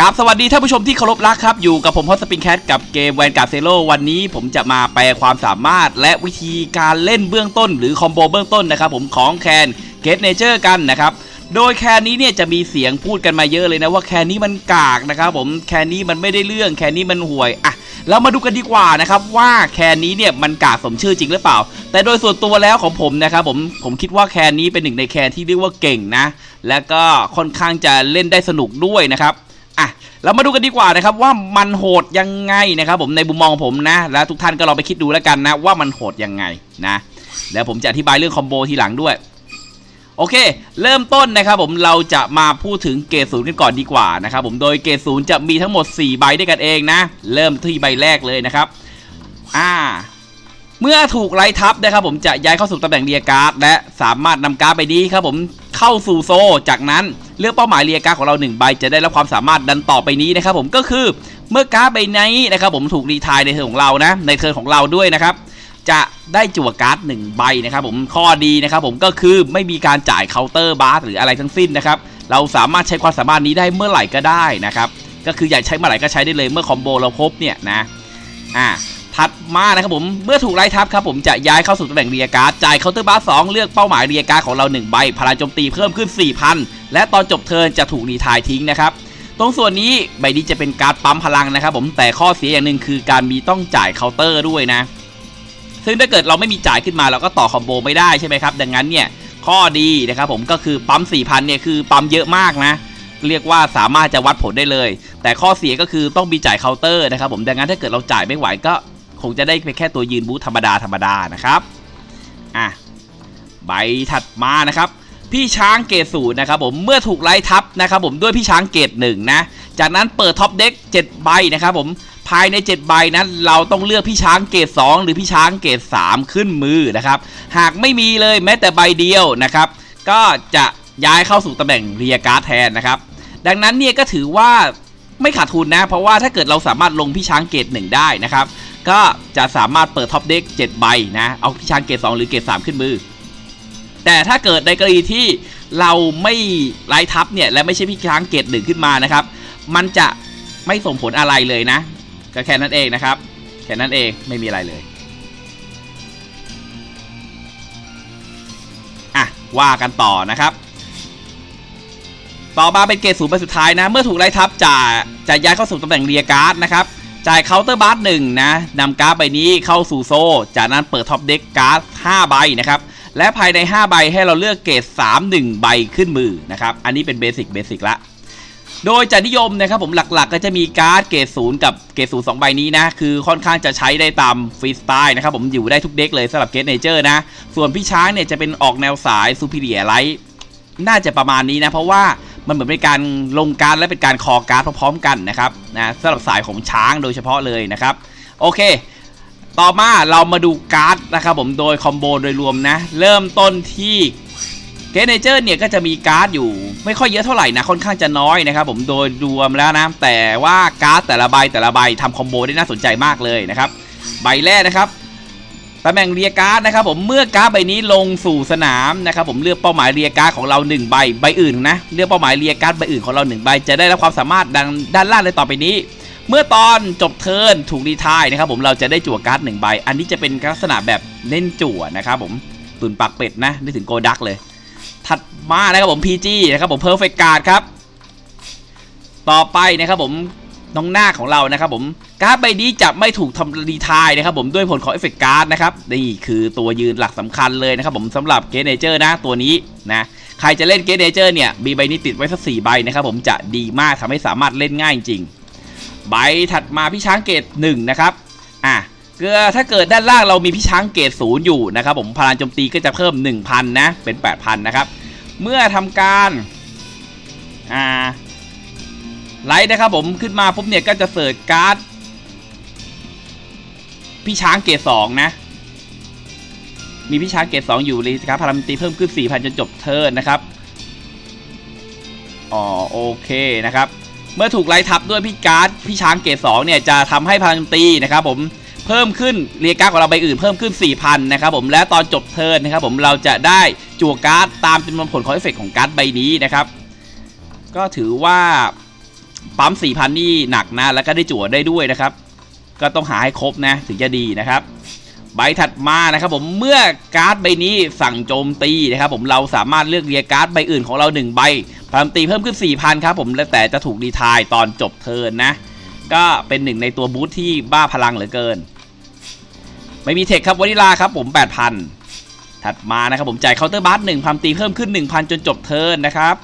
กับสวัสดีท่านผู้ชมที่เคารพรักครับ อยู่กับผมฮอตสปริงแคทกับเกมแวนการ์เซโลวันนี้ผมจะมาแปลความสามารถและวิธีการเล่นเบื้องต้น หรือคอมโบเบื้องต้นนะครับผมของแคนเกตเนเจอร์กันนะครับ โดยแคนนี้เนี่ยจะมีเสียงพูดกันมาเยอะเลยนะว่าแคนนี้มันกากนะครับผมแคนนี้มันไม่ได้เรื่องแคนนี้มันห่วยอะเรามาดูกันดีกว่านะครับว่าแคนนี้เนี่ยมันกากสมชื่อจริงหรือเปล่า แต่โดยส่วนตัวแล้วของผมนะครับผมผมคิดว่าแคนนี้เป็นหนึ่งในแคนที่เรียกว่าเก่งนะ และก็ค่อนข้างจะเล่นได้สนุกด้วยนะครับ เรามาดูกันดีกว่านะครับว่ามันโหดยังไงนะครับผมในมุมมองผมนะ แล้วทุกท่านก็ลองไปคิดดูแล้วกันนะว่ามันโหดยังไงนะแล้วผมจะอธิบายเรื่องคอมโบทีหลังด้วยโอเค เริ่มต้นนะครับผมเราจะมาพูดถึงเกรดศูนย์กันก่อนดีกว่านะครับผมโดยเกรดศูนย์จะมีทั้งหมด 4 ใบด้วยกันเองนะ เริ่มที่ใบแรกเลยนะครับอ่าเมื่อถูกไล่ทับนะครับผมจะย้ายเข้าสู่ตำแหน่งเรียการ์ดและสามารถนำการ์ดใบนี้ครับผมเข้าสู่โซ จากนั้น เลือกเป้าหมายเรียการ์ของเราหนึ่งใบจะได้รับความสามารถดันต่อไปนี้นะครับผมก็คือเมื่อการ์ดใบนี้นะครับผมถูกรีทายในเทิร์นของเรานะในเทิร์นของเราด้วยนะครับจะได้จั่วการ์ดหนึ่งใบนะครับผมข้อดีนะครับผมก็คือไม่มีการจ่ายเคาน์เตอร์บาร์หรืออะไรทั้งสิ้นนะครับเราสามารถใช้ความสามารถนี้ได้เมื่อไหร่ก็ได้นะครับก็คืออยากใช้เมื่อไหร่ก็ใช้ได้เลยเมื่อคอมโบเราครบเนี่ยนะอ่า ถัดมานะครับผม เมื่อถูกไล่ทับครับผมจะย้ายเข้าสู่ตำแหน่งเรียการ์ดจ่ายเคาน์เตอร์บาร์สองเลือกเป้าหมายเรียการ์ดของเรา 1 ใบ พลังโจมตีเพิ่มขึ้น 4,000 และตอนจบเทิร์นจะถูกรีทายทิ้งนะครับ ตรงส่วนนี้ใบนี้จะเป็นการปั๊มพลังนะครับผมแต่ข้อเสียอย่างหนึ่งคือการมีต้องจ่ายเคาน์เตอร์ด้วยนะ ซึ่งถ้าเกิดเราไม่มีจ่ายขึ้นมาเราก็ต่อคอมโบไม่ได้ใช่ไหมครับดังนั้นเนี่ยข้อดีนะครับผมก็คือปั๊ม4,000เนี่ยคือปั๊มเยอะมากนะเรียกว่าสามารถจะวัดผลได้เลย แต่ข้อเสียก็คือต้องมีจ่ายเคาน์เตอร์นะครับผมดังนั้นถ้าเกิดเราจ่ายไม่ไหวก็ คงจะได้เพียงแค่ตัวยืนบูธธรรมดาธรรมดานะครับอะใบถัดมานะครับ พี่ช้างเกรดศูนย์นะครับผมเมื่อถูกไล่ทับนะครับผมด้วยพี่ช้างเกรดหนึ่งนะ จากนั้นเปิดท็อปเด็ก7ใบนะครับผมภายใน 7 ใบนั้นเราต้องเลือกพี่ช้างเกรด2หรือพี่ช้างเกรด3ขึ้นมือนะครับ หากไม่มีเลยแม้แต่ใบเดียวนะครับ ก็จะย้ายเข้าสู่ตำแหน่งเรียการ์แทนนะครับ ดังนั้นเนี่ยก็ถือว่าไม่ขาดทุนนะ เพราะว่าถ้าเกิดเราสามารถลงพี่ช้างเกรดหนึ่งได้นะครับ ก็จะสามารถเปิดท็อปเด็ก7ใบนะ เอาพี่ช้างเกรด2หรือเกรด3ขึ้นมือ แต่ถ้าเกิดในกรณีที่เราไม่ไล่ทับเนี่ย และไม่ใช่พี่ช้างเกรดหนึ่งขึ้นมานะครับ มันจะไม่ส่งผลอะไรเลยนะ ก็แค่นั้นเองนะครับ แค่นั้นเองไม่มีอะไรเลยอะว่ากันต่อนะครับต่อมาเป็นเกรดศูนย์ใบสุดท้ายนะ เมื่อถูกไล่ทับจะจะย้ายเข้าสู่ตำแหน่งเรียการ์ดนะครับ จ่ายเคาน์เตอร์บาร์หนึ่งนะนำการ์ดใบนี้เข้าสู่โซ่ จากนั้นเปิดท็อปเด็กการ์ด5ใบนะครับ และภายใน 5 ใบให้เราเลือกเกรด3 1 ใบขึ้นมือนะครับ อันนี้เป็นเบสิกเบสิกละโดยจะนิยมนะครับผมหลักๆ ก็จะมีการ์ดเกรดศูนย์กับเกรดศูนย์สองใบนี้นะ คือค่อนข้างจะใช้ได้ตามฟรีสไตล์นะครับผมอยู่ได้ทุกเด็กเลยสำหรับเกรดเนเจอร์นะ ส่วนพี่ช้างเนี่ยจะเป็นออกแนวสายซูเปอร์เรียไลท์น่าจะประมาณนี้นะ เพราะว่า มันเหมือนเป็นการลงการและเป็นการคอการ์ดพร้อมๆกันนะครับนะสำหรับสายของช้างโดยเฉพาะเลยนะครับ โอเค ต่อมาเรามาดูการ์ดนะครับผมโดยคอมโบโดยรวมนะ เริ่มต้นที่เกรเนเจอร์เนี่ยก็จะมีการ์ดอยู่ ไม่ค่อยเยอะเท่าไหร่นะค่อนข้างจะน้อยนะครับผมโดยรวมแล้วนะแต่ว่าการ์ดแต่ละใบแต่ละใบทำคอมโบได้น่าสนใจมากเลยนะครับใบแรกนะครับ ตำแหน่งเรียการ์ดนะครับผมเมื่อการ์ดใบนี้ลงสู่สนามนะครับผมเลือกเป้าหมายเรียการ์ดของเรา1ใบใบอื่นนะเลือกเป้าหมายเรียการ์ดใบอื่นของเรา1ใบจะได้รับความสามารถดังด้านล่างเลยต่อไปนี้ เมื่อตอนจบเทิร์นถูกรีทายนะครับผมเราจะได้จั่วการ์ดหนึ่งใบ อันนี้จะเป็นลักษณะแบบเล่นจั่วนะครับผมตุนปากเป็ดนะนึกถึงโกดักเลย ถัดมานะครับผม PG นะครับผมเพอร์เฟกต์การ์ดครับ ต่อไปนะครับผมน้องหน้าของเรานะครับผม การ์ดใบนี้จะไม่ถูกทำรีทายนะครับผมด้วยผลของเอฟเฟกต์การ์ดนะครับนี่คือตัวยืนหลักสำคัญเลยนะครับผมสำหรับเกเนเจอร์นะตัวนี้นะใครจะเล่นเกเนเจอร์เนี่ยมีใบนี้ติดไว้สักสี่ใบนะครับผมจะดีมากทำให้สามารถเล่นง่ายจริง ใบถัดมาพี่ช้างเกตหนึ่งนะครับอะเกือถ้าเกิดด้านล่างเรามีพี่ช้างเกตศูนย์อยู่นะครับผมพลังโจมตีก็จะเพิ่ม 1,000 นะ เป็น 8,000 นะครับ เมื่อทำการอ่าไลท์นะครับผมขึ้นมาปุ๊บเนี่ยก็จะเสิร์ชการ์ด พี่ช้างเกตสองนะ มีพี่ช้างเกตสองอยู่เลยครับพลังโจมตีเพิ่มขึ้น4,000จนจบเทิร์นนะครับอ๋อโอเคนะครับ เมื่อถูกไล่ทับด้วยพี่การ์ดพี่ช้างเกรดสองเนี่ยจะทำให้พลังตีนะครับ ผมเพิ่มขึ้นเรียกการ์ดของเราใบอื่นเพิ่มขึ้น 4,000 นะครับผมและตอนจบเทิร์นนะครับ ผมเราจะได้จั่วการ์ดตามจำนวนผลของเอฟเฟกต์ของการ์ดใบนี้นะครับ ก็ถือว่าปั๊ม4,000 นี่หนักนะ แล้วก็ได้จั่วได้ด้วยนะครับ ก็ต้องหาให้ครบนะถึงจะดีนะครับ ใบถัดมานะครับผมเมื่อการ์ดใบนี้สั่งโจมตีนะครับผมเราสามารถเลือกเรียการ์ดใบอื่นของเรา 1 ใบพลังตีเพิ่มขึ้น 4,000ครับผมแต่จะถูกดีทายตอนจบเทิร์นนะ ก็เป็นหนึ่งในตัวบูธที่บ้าพลังเหลือเกิน ไม่มีเทคครับวานิลาครับผม 8,000ถัดมานะครับผมจ่ายเคาน์เตอร์บัส1พันตีเพิ่มขึ้น 1,000 จนจบเทิร์นนะครับ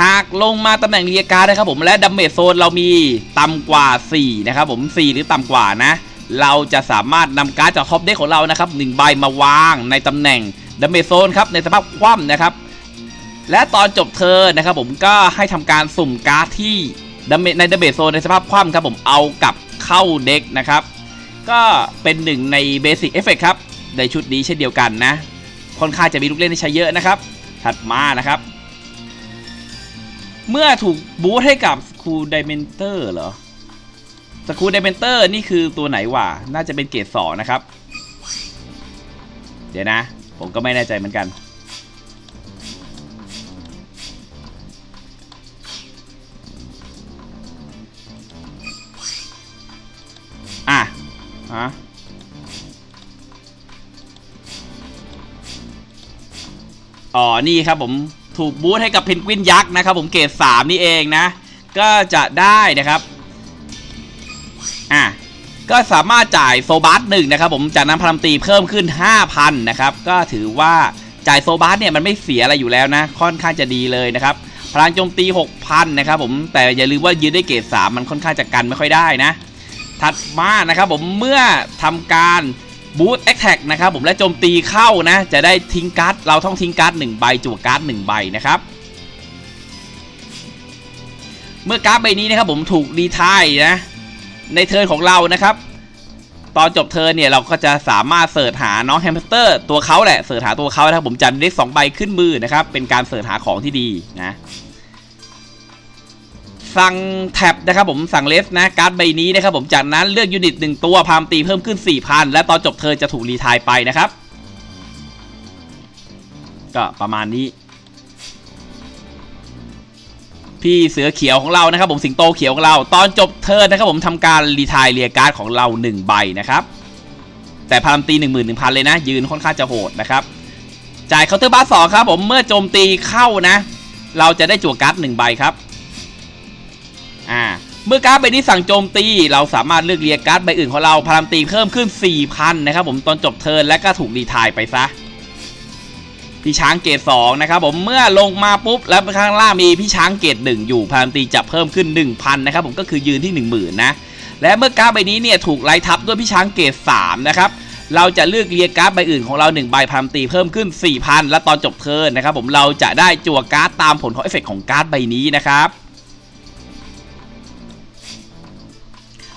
หากลงมาตำแหน่งเรียการนะครับผมและดัมเมจโซนเรามีต่ำกว่า 4 นะครับผม 4 หรือต่ำกว่านะ เราจะสามารถนำการ์ดจากท็อปเด็กของเรานะครับ1ใบมาวางในตำแหน่งดัมเมจโซนครับในสภาพคว่ำนะครับและตอนจบเทิร์นะครับผมก็ให้ทำการสุ่มการ์ดที่ดัมเมในดัมเมจโซนในสภาพคว่ำครับผมเอากลับเข้าเด็กนะครับก็เป็นหนึ่งในเบสิ c เอฟเฟกครับในชุดนี้เช่นเดียวกันนะค่อนข้างจะมีลูกเล่นที่ใช้เยอะนะครับ ถัดมานะครับ เมื่อถูกบูทให้กับสคูด i เมนเตอร์เหรอสคูด i เมนเตอร์นี่คือตัวไหนวะน่าจะเป็นเกรดสองนะครับ เดี๋ยวนะ ผมก็ไม่แน่ใจเหมือนกัน อะฮะอ๋อ นี่ครับผม ถูกบูทให้กับเพนกวินยักษ์นะครับผมเกรด3นี่เองนะ ก็จะได้นะครับอะก็สามารถจ่ายโซบัสหนึ่งนะครับผมจากนั้นพลังตีเพิ่มขึ้น 5,000นะครับก็ถือว่าจ่ายโซบัสเนี่ยมันไม่เสียอะไรอยู่แล้วนะ ค่อนข้างจะดีเลยนะครับพลังโจมตี 6,000นะครับผมแต่อย่าลืมว่ายืนได้เกรด3มันค่อนข้างจะกันไม่ค่อยได้นะ ถัดมานะครับผมเมื่อทำการ บูทแอคแท็กนะครับผมและโจมตีเข้านะ จะได้ทิ้งการ์ดเราต้องทิ้งการ์ดหนึ่งใบจั่วการ์ดหนึ่งใบนะครับเมื่อการ์ดใบนี้นะครับผมถูกรีทายนะในเทิร์นของเรานะครับ ตอนจบเทิร์นเนี่ยเราก็จะสามารถเสิร์ชหาน้องแฮมสเตอร์ตัวเขาแหละเสิร์ชหาตัวเขานะครับผมจัดได้สองใบขึ้นมือนะครับเป็นการเสิร์ชหาของที่ดีนะ สั่งแท็บนะครับผมสั่งเลสนะการ์ดใบนี้นะครับผมจากนั้นเลือกยูนิตหนึ่งตัวพามตีเพิ่มขึ้น 4,000 และตอนจบเธอจะถูกรีทายไปนะครับ ก็ประมาณนี้ พี่เสือเขียวของเรานะครับ ผมสิงโตเขียวของเรา ตอนจบเทิร์นะครับผมทำการรีทายเรียการ์ดของเรา 1 ใบนะครับ แต่พลังตี 1 1 0 0 0 เลยนะ ยืนค่อนข้างจะโหดนะครับจ่ายเคาน์เตอร์บาร์สองครับผมเมื่อโจมตีเข้านะ เราจะได้จั่วการ์ดหนึ่งใบครับ อ่าเมื่อการ์ดใบนี้สั่งโจมตี เราสามารถเลือกเรียกการ์ดใบอื่นของเราพลังตีเพิ่มขึ้น 4,000 นะครับผมตอนจบเทิร์นและก็ถูกรีทายไปซะพี่ช้างเกรด2นะครับผมเมื่อลงมาปุ๊บแล้วข้างล่างมีพี่ช้างเกรด1อยู่พลังตีจะเพิ่มขึ้น 1,000 นะครับผมก็คือยืนที่ 10,000 นะ และเมื่อการ์ดใบนี้เนี่ยถูกไล่ทับด้วยพี่ช้างเกรด3นะครับเราจะเลือกเรียกการ์ดใบอื่นของเรา1ใบพลังตีเพิ่มขึ้น 4,000 และตอนจบเทิร์นนะครับผมเราจะได้จั่วการ์ดตามผลของเอฟเฟกของการ์ดใบนี้นะครับ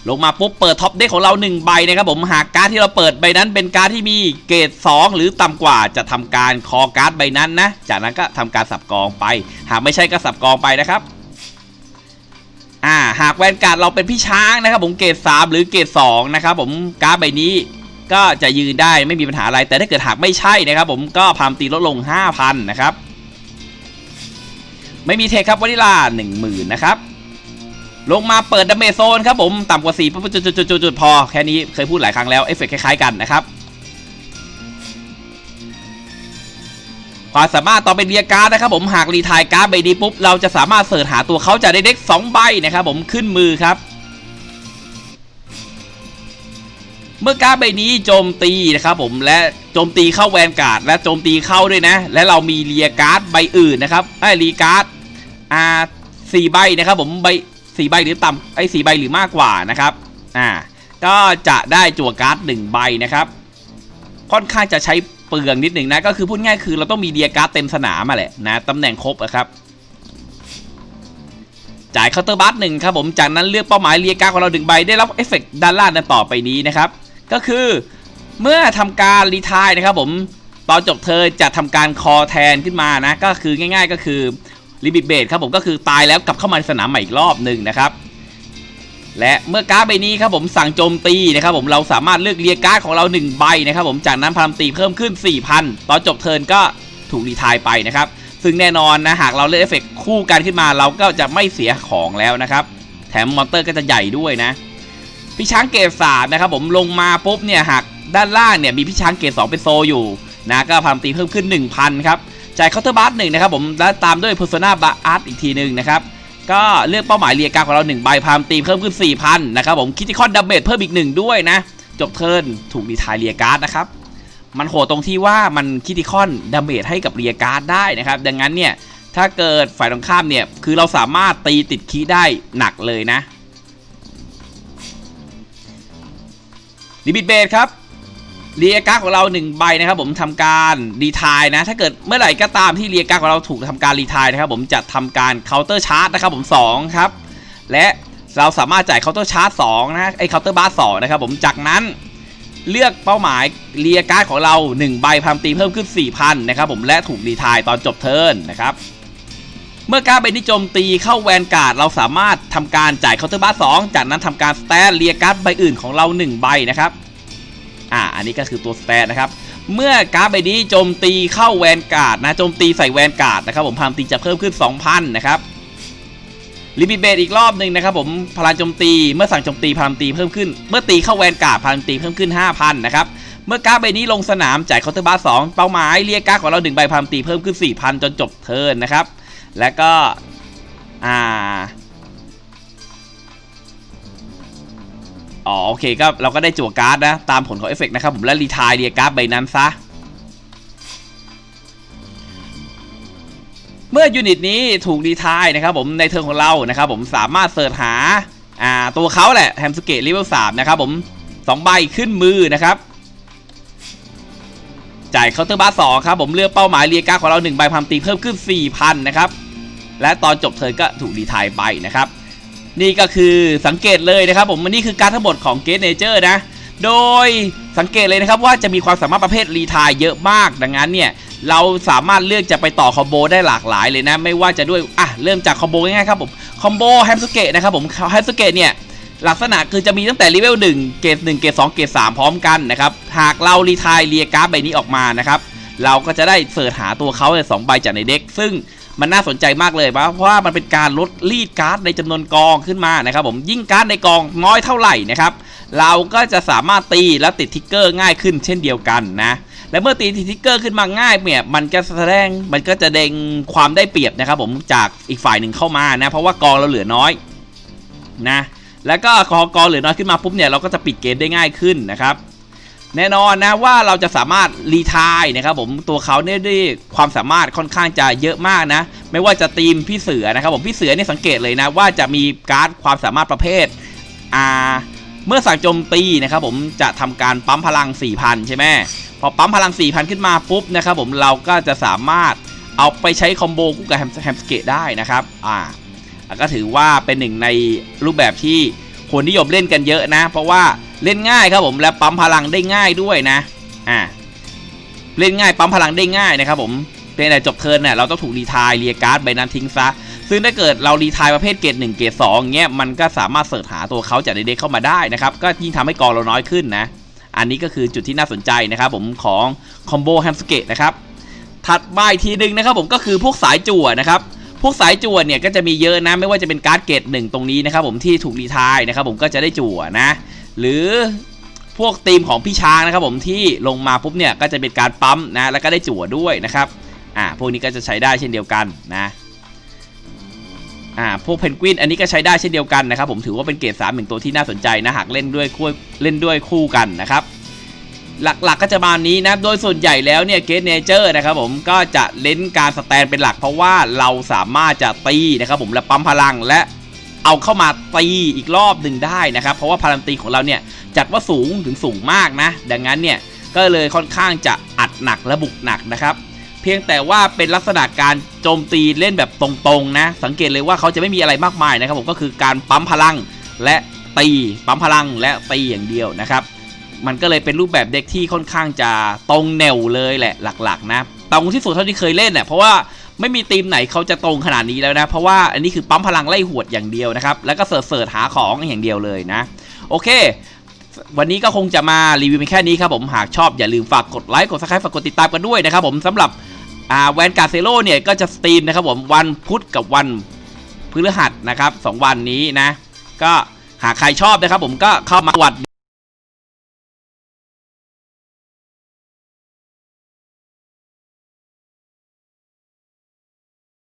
ลงมาปุ๊บเปิดท็อปเด็กของเรา 1 ใบนะครับผมหากการ์ดที่เราเปิดใบนั้น เป็นการ์ดที่มีเกรด2 หรือต่ำกว่าจะทำการคอการ์ดใบนั้นนะ จากนั้นก็ทำการสับกองไป หากไม่ใช่ก็สับกองไปนะครับ่าหากแวนการ์ดเราเป็นพี่ช้างนะครับผมเกรด3หรือเกรด2นะครับผมการ์ดใบนี้ก็จะยืนได้ไม่มีปัญหาอะไร แต่ถ้าเกิดหากไม่ใช่นะครับผมก็พามตีลดลง 5,000 นะครับ ไม่มีเทคครับวานิลา10,000 นะครับ ลงมาเปิดดัมเมจโซนครับผม ต่ำกว่า4ปุ๊บจุดจุดจุดจุดพอ แค่นี้เคยพูดหลายครั้งแล้ว เอฟเฟกคล้ายๆกันนะครับ ความสามารถต่อเป็นเรียการ์ดนะครับผมหากรีทายการ์ดใบนี้ปุ๊บ เราจะสามารถเสิร์ชหาตัวเขาจากในเด็ก2ใบนะครับผมขึ้นมือครับ เมื่อการ์ดใบนี้โจมตีนะครับผมและโจมตีเข้าแวนการ์ดและโจมตีเข้าด้วยนะ และเรามีเรียการ์ดใบอื่นนะครับไอ้รีการ์ดอ่าสี่ใบนะครับผมใบ สี่ใบหรือต่ำไอ้สี่ใบหรือมากกว่านะครับอ่าก็จะได้จั่วการ์ดหนึ่งใบนะครับค่อนข้างจะใช้เปลืองนิดหนึ่งนะก็คือพูดง่ายคือเราต้องมีเรียการ์ดเต็มสนามมาแหละนะตำแหน่งครบอะครับจ่ายเคาน์เตอร์บัสหนึ่งครับผมจากนั้นเลือกเป้าหมายเรียการ์ดของเราหนึ่งใบได้รับเอฟเฟกต์ด้านล่างนั้นต่อไปนี้นะครับ ก็คือเมื่อทำการรีทายนะครับผมตอนจบเธอจะทำการคอแทนขึ้นมานะ ก็คือง่าย ๆ ก็คือ ลิมิตเบสครับผมก็คือตายแล้วกลับเข้ามาในสนามใหม่อีกรอบหนึ่งนะครับ และเมื่อการ์ดใบนี้ครับผมสั่งโจมตีนะครับผมเราสามารถเลือกเรียการ์ดของเรา 1 ใบนะครับผมจากนั้นพลังตีเพิ่มขึ้น 4,000 ตอนจบเทิร์นก็ถูกรีทายไปนะครับซึ่งแน่นอนนะหากเราเล่นเอฟเฟกคู่กันขึ้นมาเราก็จะไม่เสียของแล้วนะครับ แถมมอนเตอร์ก็จะใหญ่ด้วยนะพี่ช้างเกรดสามนะครับผมลงมาปุ๊บเนี่ยหากด้านล่างเนี่ยมีพี่ช้างเกรดสองเป็นโซอยู่นะก็พลังตีเพิ่มขึ้น 1,000ครับ จ่ายเคาน์เตอร์บัสหนึ่งนะครับผมแล้วตามด้วยเพอร์โซนาบาร์อาร์ตอีกทีหนึ่งนะครับก็เลือกเป้าหมายเรียการของเรา1ใบพามตีเพิ่มขึ้น 4,000 นะครับผมคิติคอนดัมเมจเพิ่มอีกหนึ่งด้วยนะ จบเทิร์นถูกดีทายเรียการ์ดนะครับ มันโหดตรงที่ว่ามันคิติคอนดัมเมจให้กับเรียการ์ดได้นะครับ ดังนั้นเนี่ย ถ้าเกิดฝ่ายตรงข้ามเนี่ย คือเราสามารถตีติดคีได้หนักเลยนะลิมิตเบสครับ เรียการ์ของเรา1ใบนะครับผมทำการรีทายนะ ถ้าเกิดเมื่อไหร่ก็ตามที่เรียการ์ของเราถูกทำการรีทายนะครับผมจะทำการเคาน์เตอร์ชาร์จนะครับผม2ครับและเราสามารถจ่ายเคาน์เตอร์ชาร์จ2นะไอเคาน์เตอร์บาร์สองนะครับผมจากนั้นเลือกเป้าหมายเรียการ์ดของเรา 1 ใบพามตีเพิ่มขึ้น 4,000 นะครับผมและถูกรีทายตอนจบเทิร์นนะครับ เมื่อการ์ดใบนี้โจมตีเข้าแวนการ์ดเราสามารถทำการจ่ายเคาน์เตอร์บาร์สองจากนั้นทำการสแตนเรียการ์ดใบอื่นของเรา 1 ใบนะครับ อ่าอันนี้ก็คือตัวสแตนนะครับ เมื่อการ์ดใบนี้โจมตีเข้าแวนการ์ดนะโจมตีใส่แวนการ์ดนะครับผมพลังตีจะเพิ่มขึ้น 2,000 นะครับลิมิตเบสอีกรอบหนึ่งนะครับผมพลังโจมตีเมื่อสั่งโจมตีพลังตีเพิ่มขึ้น เมื่อตีเข้าแวนการ์ดพลังตีเพิ่มขึ้น 5,000 นะครับเมื่อการ์ดใบนี้ลงสนามจ่ายเคาน์เตอร์บาร์สองเป้าหมายเรียกการ์ดของเราหนึ่งใบพลังตีเพิ่มขึ้น 4,000 จนจบเทิร์นนะครับ แล้วก็อ่า อ๋อโอเคก็เราก็ได้จั่วการ์ดนะ ตามผลของเอฟเฟกต์นะครับผมและรีทายเรียการ์ดใบนั้นซะ เมื่อยูนิตนี้ถูกรีทายนะครับผมในเทิร์นของเรานะครับผมสามารถเสิร์ชหาอ่าตัวเขาแหละแฮมสเกตเลเวลสามนะครับผมสองใบขึ้นมือนะครับจ่ายเคาน์เตอร์บาร์สองครับผมเลือกเป้าหมายเรียการ์ดของเรา1ใบพัมตีเพิ่มขึ้น4,000นะครับและตอนจบเทิร์นก็ถูกรีทายไปนะครับ นี่ก็คือสังเกตเลยนะครับผมนี่คือการทั้งหมดของเกตเนเจอร์นะ โดยสังเกตเลยนะครับว่าจะมีความสามารถประเภทรีทายเยอะมาก ดังนั้นเนี่ยเราสามารถเลือกจะไปต่อคอมโบได้หลากหลายเลยนะ ไม่ว่าจะด้วยอะเริ่มจากคอมโบง่ายๆครับผมคอมโบแฮมสเกตนะครับผมแฮมสเกตเนี่ยลักษณะคือจะมีตั้งแต่เลเวล1เกรด1เกรด2เกรด3พร้อมกันนะครับ หากเรารีทายเรียการ์ดใบนี้ออกมานะครับ เราก็จะได้เสิร์ชหาตัวเขาในสองใบจากในเด็ก ซึ่ง มันน่าสนใจมากเลยเพราะว่ามันเป็นการลดรีดการ์ดในจำนวนกองขึ้นมานะครับผมยิ่งการ์ดในกองน้อยเท่าไหร่นะครับเราก็จะสามารถตีและติดทิกเกอร์ง่ายขึ้นเช่นเดียวกันนะและเมื่อตีทิกเกอร์ขึ้นมาง่ายเนี่ยมันก็แสดงมันก็จะเด้งความได้เปรียบนะครับผมจากอีกฝ่ายหนึ่งเข้ามานะเพราะว่ากองเราเหลือน้อยนะแล้วก็กอกองเหลือน้อยขึ้นมาปุ๊บเนี่ยเราก็จะปิดเกมได้ง่ายขึ้นนะครับ แน่นอนนะว่าเราจะสามารถรีทายนะครับผมตัวเขาเนี่ยด้วยความสามารถค่อนข้างจะเยอะมากนะ ไม่ว่าจะทีมพี่เสือนะครับผมพี่เสือเนี่ยสังเกตเลยนะว่าจะมีการ์ดความสามารถประเภทอ่าเมื่อสั่งโจมตีนะครับผมจะทำการปั๊มพลัง 4,000 ใช่ไหมพอปั๊มพลัง 4,000 ขึ้นมาปุ๊บนะครับผมเราก็จะสามารถเอาไปใช้คอมโบคู่กับแฮมสเกตได้นะครับอ่าก็ถือว่าเป็นหนึ่งในรูปแบบที่คนนิยมเล่นกันเยอะนะ เพราะว่า เล่นง่ายครับผมและปั๊มพลังได้ง่ายด้วยนะอ่าเล่นง่ายปั๊มพลังได้ง่ายนะครับผมเป็นแต่จบเทิร์นเนี่ยเราต้องถูกรีทายเรียการ์ดใบนั้นทิ้งซะ ซึ่งถ้าเกิดเรารีทายประเภทเกรด1เกรด2เงี้ยมันก็สามารถเสิร์ชหาตัวเขาจากในเด็กเข้ามาได้นะครับ ก็ยิ่งทำให้กองเราน้อยขึ้นนะ อันนี้ก็คือจุดที่น่าสนใจนะครับผมของคอมโบแฮมสเกตนะครับ ถัดมาอีกทีหนึ่งนะครับผมก็คือพวกสายจั่วนะครับ พวกสายจั่วเนี่ยก็จะมีเยอะนะไม่ว่าจะเป็นการ์ดเกรดหนึ่งตรงนี้นะครับผมที่ถูกรีทายนะครับผมก็จะได้จั่วนะ หรือพวกทีมของพี่ช้างนะครับผมที่ลงมาปุ๊บเนี่ยก็จะเป็นการปั๊มนะแล้วก็ได้จั่วด้วยนะครับอ่าพวกนี้ก็จะใช้ได้เช่นเดียวกันนะอ่าพวกเพนกวินอันนี้ก็ใช้ได้เช่นเดียวกันนะครับผมถือว่าเป็นเกรดสามหนึ่งตัวที่น่าสนใจนะหากเล่นด้วยคู่เล่นด้วยคู่กันนะครับหลักๆก็จะมานี้นะโดยส่วนใหญ่แล้วเนี่ยเก n เนเจอร์นะครับผมก็จะเล่นการสแตนเป็นหลักเพราะว่าเราสามารถจะตีนะครับผมและปั๊มพลังและ เอาเข้ามาตีอีกรอบหนึ่งได้นะครับ เพราะว่าพลังตีของเราเนี่ยจัดว่าสูงถึงสูงมากนะ ดังนั้นเนี่ยก็เลยค่อนข้างจะอัดหนักและบุกหนักนะครับ เพียงแต่ว่าเป็นลักษณะการโจมตีเล่นแบบตรงๆนะ สังเกตเลยว่าเขาจะไม่มีอะไรมากมายนะครับ ผมก็คือการปั๊มพลังและตีปั๊มพลังและตีอย่างเดียวนะครับ มันก็เลยเป็นรูปแบบเด็กที่ค่อนข้างจะตรงแนวเลยแหละหลักๆนะตรงที่สุดเท่าที่เคยเล่นเนี่ยเพราะว่า ไม่มีทีมไหนเขาจะตรงขนาดนี้แล้วนะ เพราะว่าอันนี้คือปั๊มพลังไล่หวดอย่างเดียวนะครับ แล้วก็เสิร์ฟเสิร์ชหาของอย่างเดียวเลยนะ โอเค วันนี้ก็คงจะมารีวิวเพียงแค่นี้ครับผม หากชอบอย่าลืมฝากกดไลค์ กดซับสไครต์ฝากกดติดตามกันด้วยนะครับผมสำหรับแวนการ์เซโลเนี่ยก็จะสตรีมนะครับผมวันพุธกับวันพฤหัสนะครับสองวันนี้นะ ก็หากใครชอบนะครับผมก็เข้ามาวัส